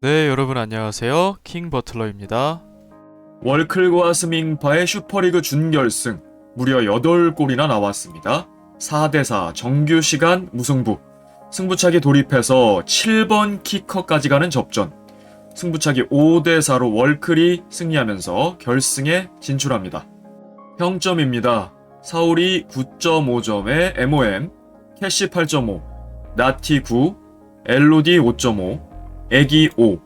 네, 여러분 안녕하세요. 킹 버틀러입니다. 월클과 스밍파의 슈퍼리그 준결승 무려 8골이나 나왔습니다. 4대4 정규 시간 무승부. 승부차기 돌입해서 7번 키커까지 가는 접전. 승부차기 5대4로 월클이 승리하면서 결승에 진출합니다. 평점입니다. 사울이 9.5점에 MOM, 캐시 8.5, 나티 9, 엘로디 5.5, 애기 5,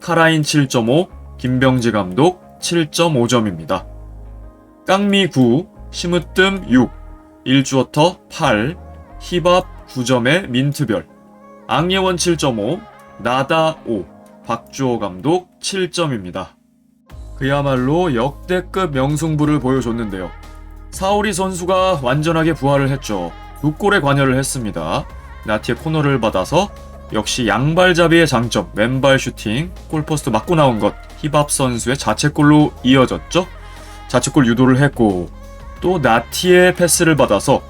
카라인 7.5, 김병지 감독 7.5점입니다. 깡미 9, 심으뜸 6, 일주어터 8, 힙합 9점의 민트별, 앙예원 7.5, 나다 5, 박주호 감독 7점입니다. 그야말로 역대급 명승부를 보여줬는데요. 사오리 선수가 완전하게 부활을 했죠. 두 골에 관여를 했습니다. 나티의 코너를 받아서 역시 양발잡이의 장점, 왼발 슈팅, 골포스트 맞고 나온 것, 힙합 선수의 자책골로 이어졌죠. 자책골 유도를 했고 또 나티의 패스를 받아서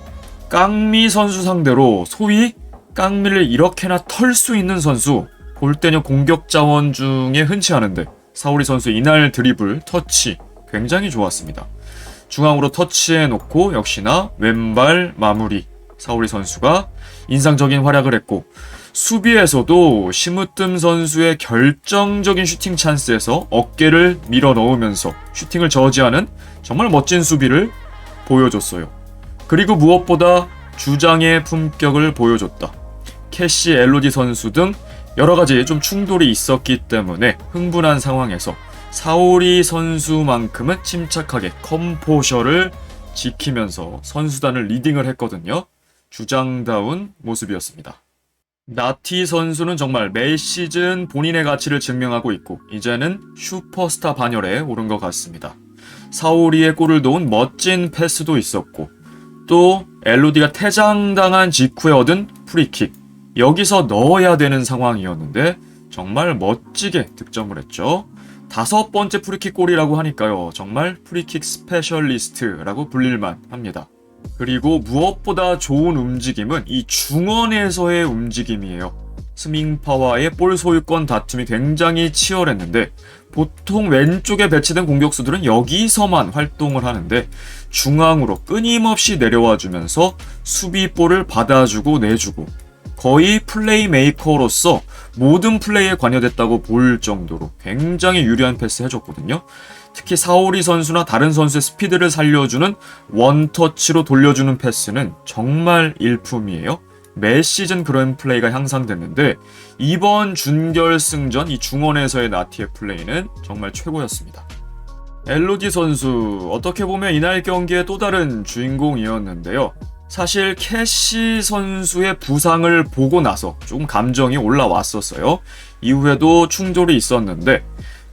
깡미 선수 상대로 소위 깡미를 이렇게나 털 수 있는 선수 골대녀 공격 자원 중에 흔치 않은데 사우리 선수 이날 드리블, 터치 굉장히 좋았습니다. 중앙으로 터치해 놓고 역시나 왼발 마무리 사우리 선수가 인상적인 활약을 했고 수비에서도 심으뜸 선수의 결정적인 슈팅 찬스에서 어깨를 밀어 넣으면서 슈팅을 저지하는 정말 멋진 수비를 보여줬어요. 그리고 무엇보다 주장의 품격을 보여줬다. 캐시 엘로디 선수 등 여러 가지 좀 충돌이 있었기 때문에 흥분한 상황에서 사오리 선수만큼은 침착하게 컴포셔를 지키면서 선수단을 리딩을 했거든요. 주장다운 모습이었습니다. 나티 선수는 정말 매 시즌 본인의 가치를 증명하고 있고 이제는 슈퍼스타 반열에 오른 것 같습니다. 사오리의 골을 도운 멋진 패스도 있었고 또 엘로디가 퇴장당한 직후에 얻은 프리킥 여기서 넣어야 되는 상황이었는데 정말 멋지게 득점을 했죠. 다섯 번째 프리킥 골이라고 하니까요. 정말 프리킥 스페셜리스트라고 불릴만 합니다. 그리고 무엇보다 좋은 움직임은 이 중원에서의 움직임이에요. 스밍파와의 볼 소유권 다툼이 굉장히 치열했는데 보통 왼쪽에 배치된 공격수들은 여기서만 활동을 하는데 중앙으로 끊임없이 내려와 주면서 수비 볼을 받아주고 내주고 거의 플레이메이커로서 모든 플레이에 관여됐다고 볼 정도로 굉장히 유리한 패스 해줬거든요. 특히 사오리 선수나 다른 선수의 스피드를 살려주는 원터치로 돌려주는 패스는 정말 일품이에요. 매 시즌 그런 플레이가 향상됐는데 이번 준결승전 이 중원에서의 나티의 플레이는 정말 최고였습니다. 엘로디 선수 어떻게 보면 이날 경기의 또 다른 주인공이었는데요. 사실 캐시 선수의 부상을 보고 나서 조금 감정이 올라왔었어요. 이후에도 충돌이 있었는데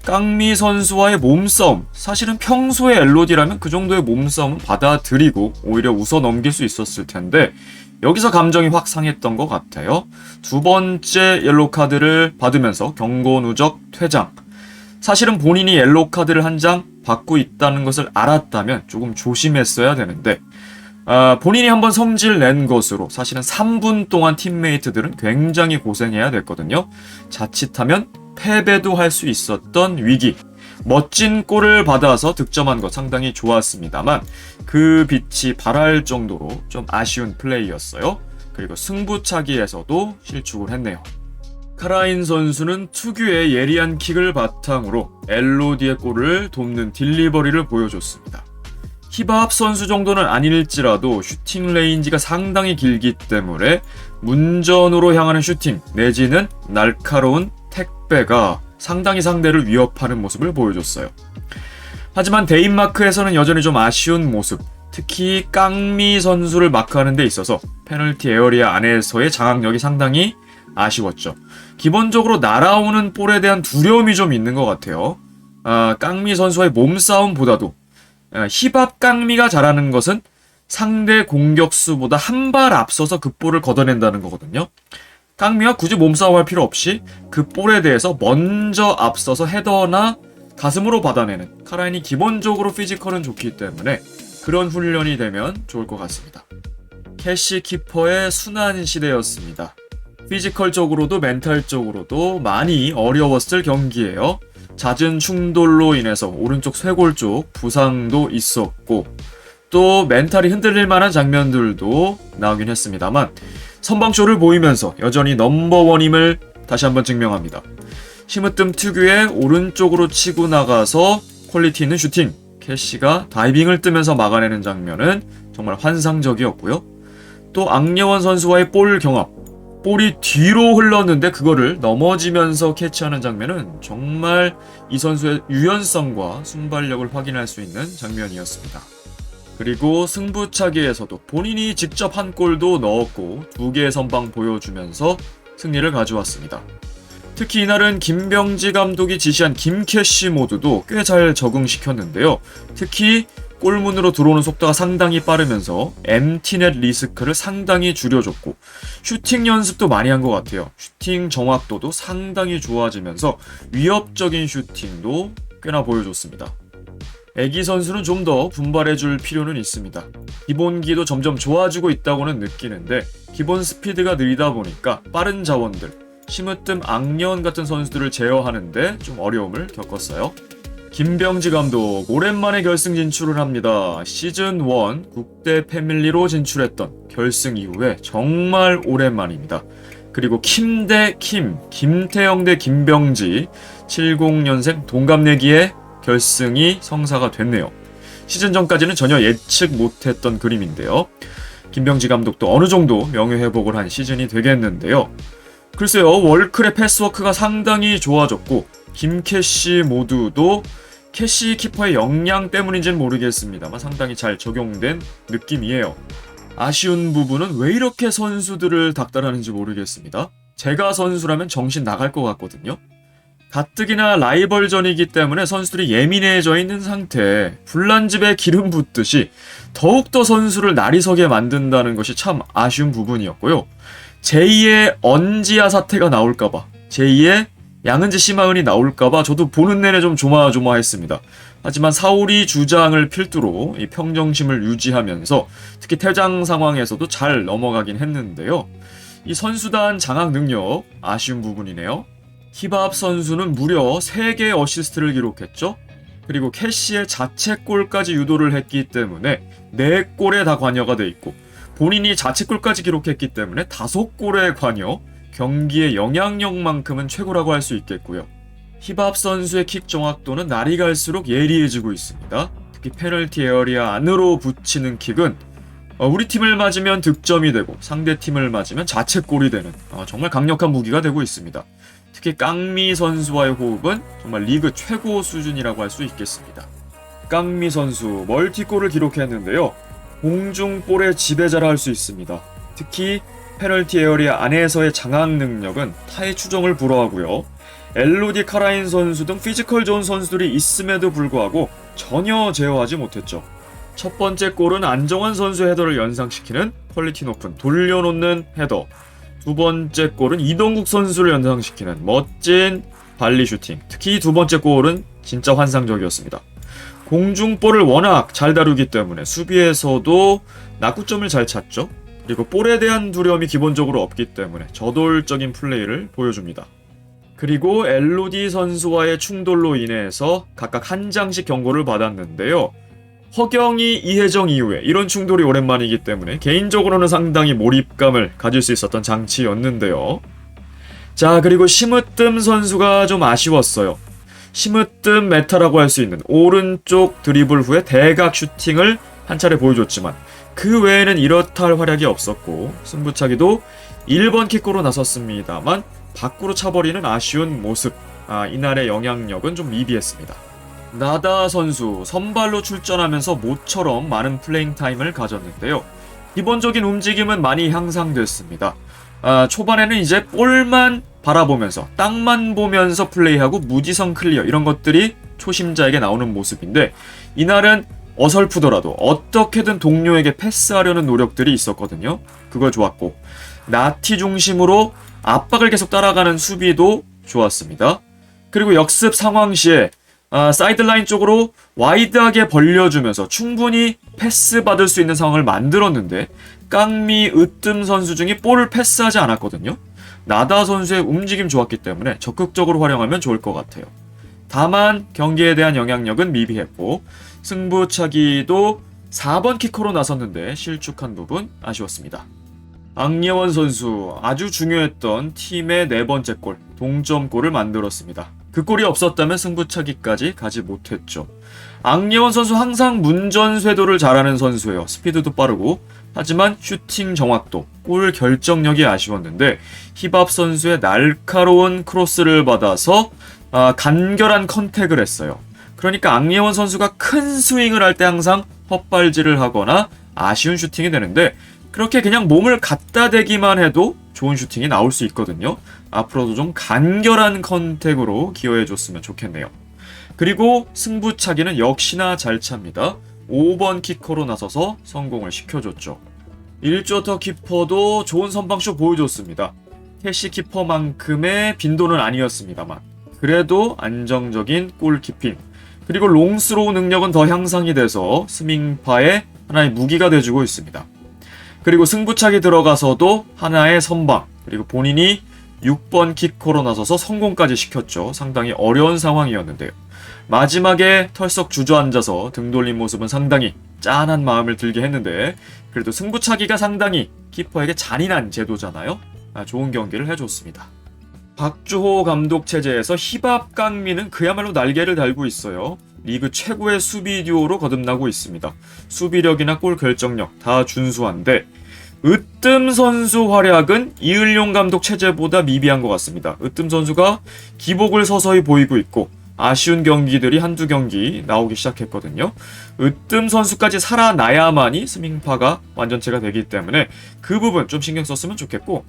깡미 선수와의 몸싸움 사실은 평소에 엘로디라면 그 정도의 몸싸움은 받아들이고 오히려 웃어 넘길 수 있었을 텐데 여기서 감정이 확 상했던 것 같아요. 두 번째 옐로 카드를 받으면서 경고 누적 퇴장. 사실은 본인이 옐로 카드를 한 장 받고 있다는 것을 알았다면 조금 조심했어야 되는데 아, 본인이 한번 성질 낸 것으로 사실은 3분 동안 팀메이트들은 굉장히 고생해야 됐거든요. 자칫하면 패배도 할 수 있었던 위기. 멋진 골을 받아서 득점한 것 상당히 좋았습니다만 그 빛이 발할 정도로 좀 아쉬운 플레이였어요. 그리고 승부차기에서도 실축을 했네요. 카라인 선수는 특유의 예리한 킥을 바탕으로 엘로디의 골을 돕는 딜리버리를 보여줬습니다. 힙합 선수 정도는 아닐지라도 슈팅 레인지가 상당히 길기 때문에 문전으로 향하는 슈팅 내지는 날카로운 택배가 상당히 상대를 위협하는 모습을 보여줬어요. 하지만 데인마크에서는 여전히 좀 아쉬운 모습, 특히 깡미 선수를 마크하는 데 있어서 페널티 에어리아 안에서의 장악력이 상당히 아쉬웠죠. 기본적으로 날아오는 볼에 대한 두려움이 좀 있는 것 같아요. 아, 깡미 선수와의 몸싸움보다도 아, 힙합 깡미가 잘하는 것은 상대 공격수보다 한 발 앞서서 그 볼을 걷어낸다는 거거든요. 깡미가 굳이 몸싸움할 필요 없이 그 볼에 대해서 먼저 앞서서 헤더나 가슴으로 받아내는 카라인이 기본적으로 피지컬은 좋기 때문에 그런 훈련이 되면 좋을 것 같습니다. 캐시 키퍼의 순환 시대였습니다. 피지컬적으로도 멘탈적으로도 많이 어려웠을 경기예요. 잦은 충돌로 인해서 오른쪽 쇄골 쪽 부상도 있었고 또 멘탈이 흔들릴 만한 장면들도 나오긴 했습니다만 선방쇼를 보이면서 여전히 넘버원임을 다시 한번 증명합니다. 심으뜸 특유의 오른쪽으로 치고 나가서 퀄리티 있는 슈팅 캐시가 다이빙을 뜨면서 막아내는 장면은 정말 환상적이었고요. 또 악예원 선수와의 볼 경합 볼이 뒤로 흘렀는데 그거를 넘어지면서 캐치하는 장면은 정말 이 선수의 유연성과 순발력을 확인할 수 있는 장면이었습니다. 그리고 승부차기에서도 본인이 직접 한 골도 넣었고 두 개의 선방 보여주면서 승리를 가져왔습니다. 특히 이날은 김병지 감독이 지시한 김캐시 모드도 꽤 잘 적응시켰는데요. 특히 골문으로 들어오는 속도가 상당히 빠르면서 MT넷 리스크를 상당히 줄여줬고 슈팅 연습도 많이 한 것 같아요. 슈팅 정확도도 상당히 좋아지면서 위협적인 슈팅도 꽤나 보여줬습니다. 애기 선수는 좀 더 분발해줄 필요는 있습니다. 기본기도 점점 좋아지고 있다고는 느끼는데 기본 스피드가 느리다 보니까 빠른 자원들, 심으뜸 악년 같은 선수들을 제어하는데 좀 어려움을 겪었어요. 김병지 감독 오랜만에 결승 진출을 합니다. 시즌 1 국대 패밀리로 진출했던 결승 이후에 정말 오랜만입니다. 그리고 킴 대 킴, 김태형 대 김병지 70년생 동갑내기의 결승이 성사가 됐네요. 시즌 전까지는 전혀 예측 못했던 그림인데요. 김병지 감독도 어느 정도 명예회복을 한 시즌이 되겠는데요. 글쎄요, 월클의 패스워크가 상당히 좋아졌고, 김캐시 모두도 캐시 키퍼의 역량 때문인지는 모르겠습니다만 상당히 잘 적용된 느낌이에요. 아쉬운 부분은 왜 이렇게 선수들을 닥달하는지 모르겠습니다. 제가 선수라면 정신 나갈 것 같거든요. 가뜩이나 라이벌전이기 때문에 선수들이 예민해져 있는 상태, 불난집에 기름 붓듯이 더욱더 선수를 날이 서게 만든다는 것이 참 아쉬운 부분이었고요. 제2의 언지야 사태가 나올까봐, 제2의 양은지 심하은이 나올까봐 저도 보는 내내 좀 조마조마했습니다. 하지만 사울이 주장을 필두로 이 평정심을 유지하면서 특히 퇴장 상황에서도 잘 넘어가긴 했는데요. 이 선수단 장악 능력 아쉬운 부분이네요. 히밥 선수는 무려 3개의 어시스트를 기록했죠. 그리고 캐시의 자책골까지 유도를 했기 때문에 4골에 다 관여가 돼 있고 본인이 자책골까지 기록했기 때문에 5골에 관여 경기의 영향력만큼은 최고라고 할 수 있겠고요. 히밥 선수의 킥 정확도는 날이 갈수록 예리해지고 있습니다. 특히 페널티 에어리아 안으로 붙이는 킥은 어, 우리 팀을 맞으면 득점이 되고 상대 팀을 맞으면 자책골이 되는 어, 정말 강력한 무기가 되고 있습니다. 특히 깡미 선수와의 호흡은 정말 리그 최고 수준이라고 할 수 있겠습니다. 깡미 선수 멀티골을 기록했는데요. 공중볼의 지배자라 할 수 있습니다. 특히 페널티 에어리아 안에서의 장악 능력은 타의 추정을 불허하고요. 엘로디 카라인 선수 등 피지컬 좋은 선수들이 있음에도 불구하고 전혀 제어하지 못했죠. 첫 번째 골은 안정환 선수 헤더를 연상시키는 퀄리티 높은 돌려놓는 헤더. 두 번째 골은 이동국 선수를 연상시키는 멋진 발리 슈팅. 특히 두 번째 골은 진짜 환상적이었습니다. 공중볼을 워낙 잘 다루기 때문에 수비에서도 낙구점을 잘 찾죠. 그리고 볼에 대한 두려움이 기본적으로 없기 때문에 저돌적인 플레이를 보여줍니다. 그리고 엘로디 선수와의 충돌로 인해서 각각 한 장씩 경고를 받았는데요. 허경이 이혜정 이후에 이런 충돌이 오랜만이기 때문에 개인적으로는 상당히 몰입감을 가질 수 있었던 장치였는데요. 자, 그리고 심으뜸 선수가 좀 아쉬웠어요. 심으뜸 메타라고 할 수 있는 오른쪽 드리블 후에 대각 슈팅을 한 차례 보여줬지만 그 외에는 이렇다 할 활약이 없었고 승부차기도 1번 킥으로 나섰습니다만 밖으로 차버리는 아쉬운 모습. 아, 이날의 영향력은 좀 미비했습니다. 나다 선수 선발로 출전하면서 모처럼 많은 플레잉 타임을 가졌는데요. 기본적인 움직임은 많이 향상됐습니다. 아, 초반에는 이제 볼만 바라보면서 땅만 보면서 플레이하고 무지성 클리어 이런 것들이 초심자에게 나오는 모습인데 이날은 어설프더라도 어떻게든 동료에게 패스하려는 노력들이 있었거든요. 그걸 좋았고 나티 중심으로 압박을 계속 따라가는 수비도 좋았습니다. 그리고 역습 상황 시에 아, 사이드라인 쪽으로 와이드하게 벌려주면서 충분히 패스 받을 수 있는 상황을 만들었는데 깡미, 으뜸 선수 중에 볼을 패스하지 않았거든요. 나다 선수의 움직임 좋았기 때문에 적극적으로 활용하면 좋을 것 같아요. 다만 경기에 대한 영향력은 미비했고 승부차기도 4번 키커로 나섰는데 실축한 부분 아쉬웠습니다. 악예원 선수 아주 중요했던 팀의 네 번째 골 동점골을 만들었습니다. 그 골이 없었다면 승부차기까지 가지 못했죠. 악예원 선수 항상 문전쇄도를 잘하는 선수예요. 스피드도 빠르고 하지만 슈팅 정확도, 골 결정력이 아쉬웠는데 히밥 선수의 날카로운 크로스를 받아서 아, 간결한 컨택을 했어요. 그러니까 악예원 선수가 큰 스윙을 할 때 항상 헛발질을 하거나 아쉬운 슈팅이 되는데 그렇게 그냥 몸을 갖다 대기만 해도 좋은 슈팅이 나올 수 있거든요. 앞으로도 좀 간결한 컨택으로 기여해 줬으면 좋겠네요. 그리고 승부차기는 역시나 잘 찹니다. 5번 키커로 나서서 성공을 시켜줬죠. 1조터 키퍼도 좋은 선방쇼 보여줬습니다. 캐시 키퍼만큼의 빈도는 아니었습니다만 그래도 안정적인 골키핑 그리고 롱스로우 능력은 더 향상이 돼서 스밍파의 하나의 무기가 돼주고 있습니다. 그리고 승부차기 들어가서도 하나의 선방 그리고 본인이 6번 키커로 나서서 성공까지 시켰죠. 상당히 어려운 상황이었는데요. 마지막에 털썩 주저앉아서 등 돌린 모습은 상당히 짠한 마음을 들게 했는데 그래도 승부차기가 상당히 키퍼에게 잔인한 제도잖아요. 아, 좋은 경기를 해줬습니다. 박주호 감독 체제에서 히밥 강민은 그야말로 날개를 달고 있어요. 리그 최고의 수비 듀오로 거듭나고 있습니다. 수비력이나 골 결정력 다 준수한데 으뜸 선수 활약은 이을용 감독 체제보다 미비한 것 같습니다. 으뜸 선수가 기복을 서서히 보이고 있고 아쉬운 경기들이 한두 경기 나오기 시작했거든요. 으뜸 선수까지 살아나야만이 스밍파가 완전체가 되기 때문에 그 부분 좀 신경 썼으면 좋겠고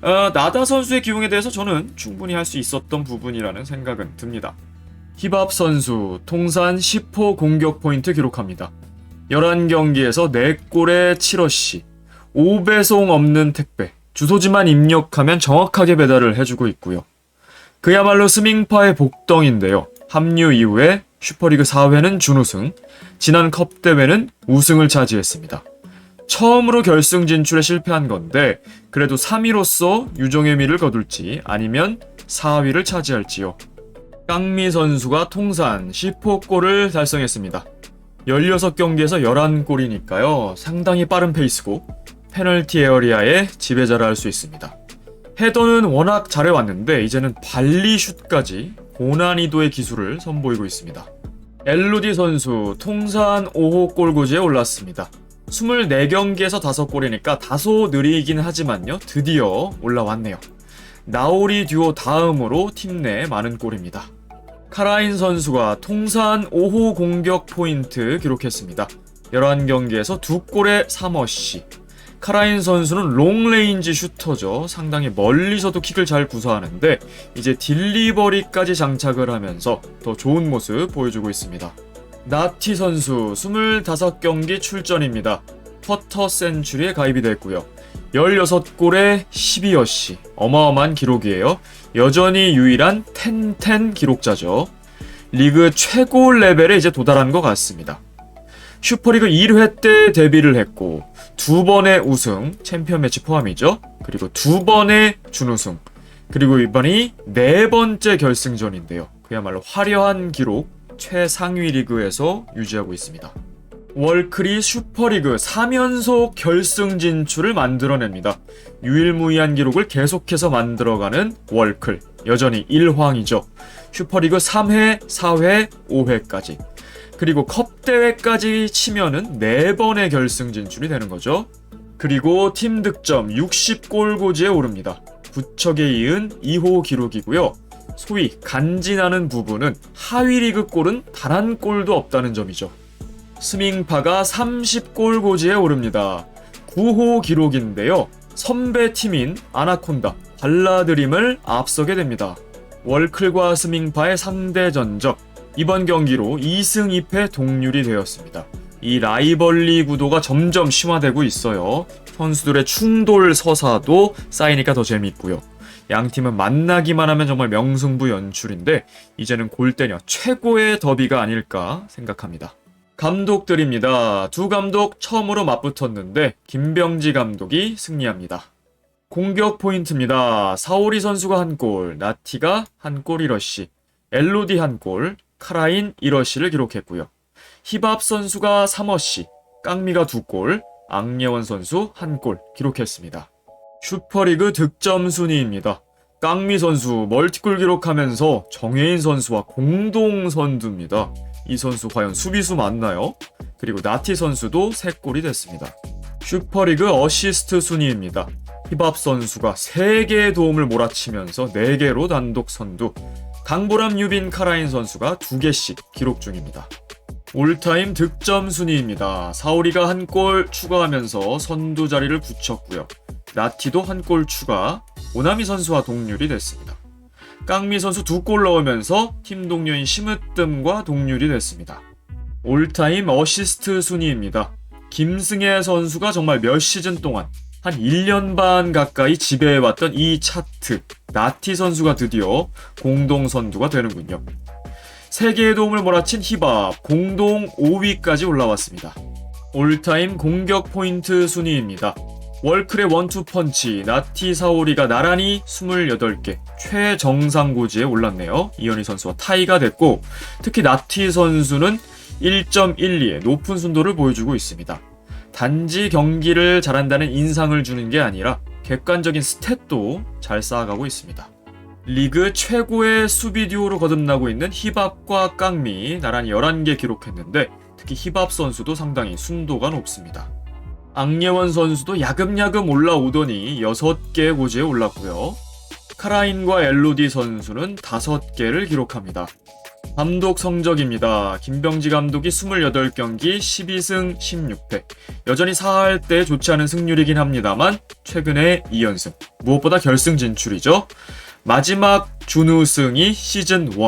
어, 나다 선수의 기용에 대해서 저는 충분히 할 수 있었던 부분이라는 생각은 듭니다. 히밥 선수 통산 10호 공격 포인트 기록합니다. 11경기에서 4골에 7어시 5배송 없는 택배 주소지만 입력하면 정확하게 배달을 해주고 있고요. 그야말로 스밍파의 복덩인데요. 합류 이후에 슈퍼리그 4회는 준우승, 지난 컵 대회는 우승을 차지했습니다. 처음으로 결승 진출에 실패한 건데 그래도 3위로서 유종의 미를 거둘지 아니면 4위를 차지할지요. 깡미 선수가 통산 10호 골을 달성했습니다. 16경기에서 11골이니까요. 상당히 빠른 페이스고 페널티 에어리아의 지배자를 할 수 있습니다. 헤더는 워낙 잘해왔는데 이제는 발리슛까지 고난이도의 기술을 선보이고 있습니다. 엘루디 선수 통산 5호 골고지에 올랐습니다. 24경기에서 5골이니까 다소 느리긴 하지만요. 드디어 올라왔네요. 나오리 듀오 다음으로 팀 내 많은 골입니다. 카라인 선수가 통산 5호 공격 포인트 기록했습니다. 11경기에서 2골에 3어시. 카라인 선수는 롱레인지 슈터죠. 상당히 멀리서도 킥을 잘 구사하는데 이제 딜리버리까지 장착을 하면서 더 좋은 모습 보여주고 있습니다. 나티 선수 25경기 출전입니다. 퍼터 센츄리에 가입이 됐고요. 16골에 12어시 어마어마한 기록이에요. 여전히 유일한 텐텐 기록자죠. 리그 최고 레벨에 이제 도달한 것 같습니다. 슈퍼리그 1회 때 데뷔를 했고 두 번의 우승, 챔피언 매치 포함이죠. 그리고 두 번의 준우승. 그리고 이번이 네 번째 결승전인데요. 그야말로 화려한 기록 최상위 리그에서 유지하고 있습니다. 월클이 슈퍼리그 3연속 결승 진출을 만들어냅니다. 유일무이한 기록을 계속해서 만들어가는 월클. 여전히 1황이죠. 슈퍼리그 3회, 4회, 5회까지. 그리고 컵 대회까지 치면은 4번의 결승 진출이 되는 거죠. 그리고 팀 득점 60골 고지에 오릅니다. 부척에 이은 2호 기록이고요. 소위 간지나는 부분은 하위 리그 골은 단 한 골도 없다는 점이죠. 스밍파가 30골 고지에 오릅니다. 9호 기록인데요. 선배 팀인 아나콘다, 발라드림을 앞서게 됩니다. 월클과 스밍파의 상대 전적 이번 경기로 2승 2패 동률이 되었습니다. 이 라이벌리 구도가 점점 심화되고 있어요. 선수들의 충돌 서사도 쌓이니까 더 재밌고요. 양 팀은 만나기만 하면 정말 명승부 연출인데 이제는 골대녀 최고의 더비가 아닐까 생각합니다. 감독들입니다. 두 감독 처음으로 맞붙었는데 김병지 감독이 승리합니다. 공격 포인트입니다. 사오리 선수가 한 골, 나티가 한골 1러시, 엘로디 한 골, 카라인 1러시를 기록했고요. 히밥 선수가 3어시, 깡미가 2골, 앙예원 선수 한골 기록했습니다. 슈퍼리그 득점 순위입니다. 깡미 선수 멀티골 기록하면서 정혜인 선수와 공동 선두입니다. 이 선수 과연 수비수 맞나요? 그리고 나티 선수도 3골이 됐습니다. 슈퍼리그 어시스트 순위입니다. 히밥 선수가 3개의 도움을 몰아치면서 4개로 단독 선두, 강보람 유빈 카라인 선수가 2개씩 기록 중입니다. 올타임 득점 순위입니다. 사오리가 한 골 추가하면서 선두 자리를 굳혔고요. 나티도 한 골 추가, 오나미 선수와 동률이 됐습니다. 깡미 선수 두 골 넣으면서 팀 동료인 심으뜸과 동률이 됐습니다. 올타임 어시스트 순위입니다. 김승혜 선수가 정말 몇 시즌 동안 한 1년 반 가까이 지배해왔던 이 차트, 나티 선수가 드디어 공동 선두가 되는군요. 3개의 도움을 몰아친 히밥 공동 5위까지 올라왔습니다. 올타임 공격 포인트 순위입니다. 월클의 원투펀치 나티 사오리가 나란히 28개 최정상 고지에 올랐네요. 이현희 선수와 타이가 됐고 특히 나티 선수는 1.12의 높은 순도를 보여주고 있습니다. 단지 경기를 잘한다는 인상을 주는 게 아니라 객관적인 스탯도 잘 쌓아가고 있습니다. 리그 최고의 수비 듀오로 거듭나고 있는 히밥과 깡미 나란히 11개 기록했는데 특히 히밥 선수도 상당히 순도가 높습니다. 앙예원 선수도 야금야금 올라오더니 6개 고지에 올랐고요. 카라인과 엘로디 선수는 5개를 기록합니다. 감독 성적입니다. 김병지 감독이 28경기 12승 16패. 여전히 4할 때 좋지 않은 승률이긴 합니다만 최근에 2연승. 무엇보다 결승 진출이죠. 마지막 준우승이 시즌 1.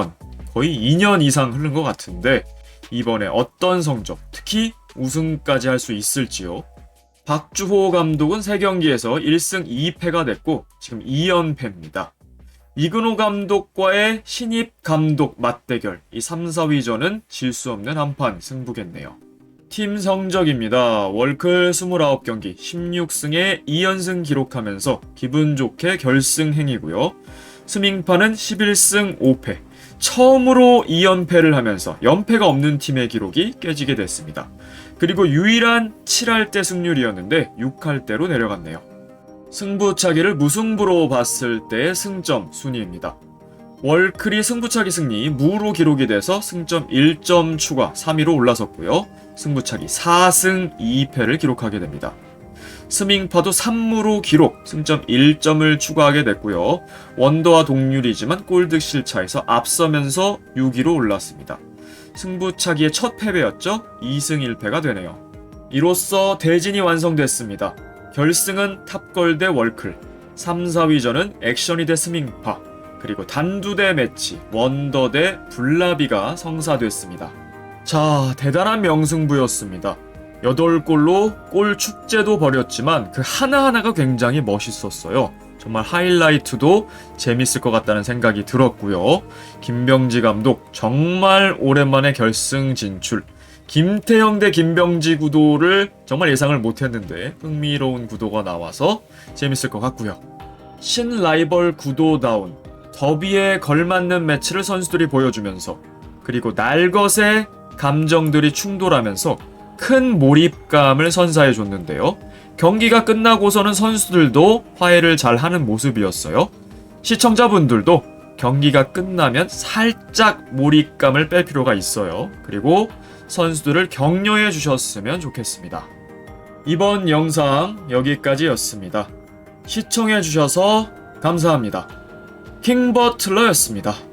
거의 2년 이상 흐른 것 같은데 이번에 어떤 성적, 특히 우승까지 할 수 있을지요. 박주호 감독은 3경기에서 1승 2패가 됐고 지금 2연패입니다. 이근호 감독과의 신입 감독 맞대결 이 3, 4위전은 질 수 없는 한판 승부겠네요. 팀 성적입니다. 월클 29경기 16승에 2연승 기록하면서 기분 좋게 결승 행이고요. 스밍파는 11승 5패. 처음으로 2연패를 하면서 연패가 없는 팀의 기록이 깨지게 됐습니다. 그리고 유일한 7할 때 승률이었는데 6할 때로 내려갔네요. 승부차기를 무승부로 봤을 때의 승점 순위입니다. 월클이 승부차기 승리 무로 기록이 돼서 승점 1점 추가 3위로 올라섰고요. 승부차기 4승 2패를 기록하게 됩니다. 스밍파도 3무로 기록 승점 1점을 추가하게 됐고요. 원더와 동률이지만 골득 실차에서 앞서면서 6위로 올랐습니다. 승부차기의 첫 패배였죠. 2승 1패가 되네요. 이로써 대진이 완성됐습니다. 결승은 탑걸 대 월클, 3, 4위전은 액션이 대 스밍파, 그리고 단두 대 매치, 원더 대 블라비가 성사됐습니다. 자, 대단한 명승부였습니다. 8골로 골 축제도 벌였지만 그 하나하나가 굉장히 멋있었어요. 정말 하이라이트도 재밌을 것 같다는 생각이 들었고요. 김병지 감독 정말 오랜만에 결승 진출. 김태형 대 김병지 구도를 정말 예상을 못했는데 흥미로운 구도가 나와서 재밌을 것 같고요. 신 라이벌 구도다운 더비에 걸맞는 매치를 선수들이 보여주면서 그리고 날것의 감정들이 충돌하면서 큰 몰입감을 선사해 줬는데요. 경기가 끝나고서는 선수들도 화해를 잘 하는 모습이었어요. 시청자분들도 경기가 끝나면 살짝 몰입감을 뺄 필요가 있어요. 그리고 선수들을 격려해 주셨으면 좋겠습니다. 이번 영상 여기까지였습니다. 시청해 주셔서 감사합니다. 킹버틀러였습니다.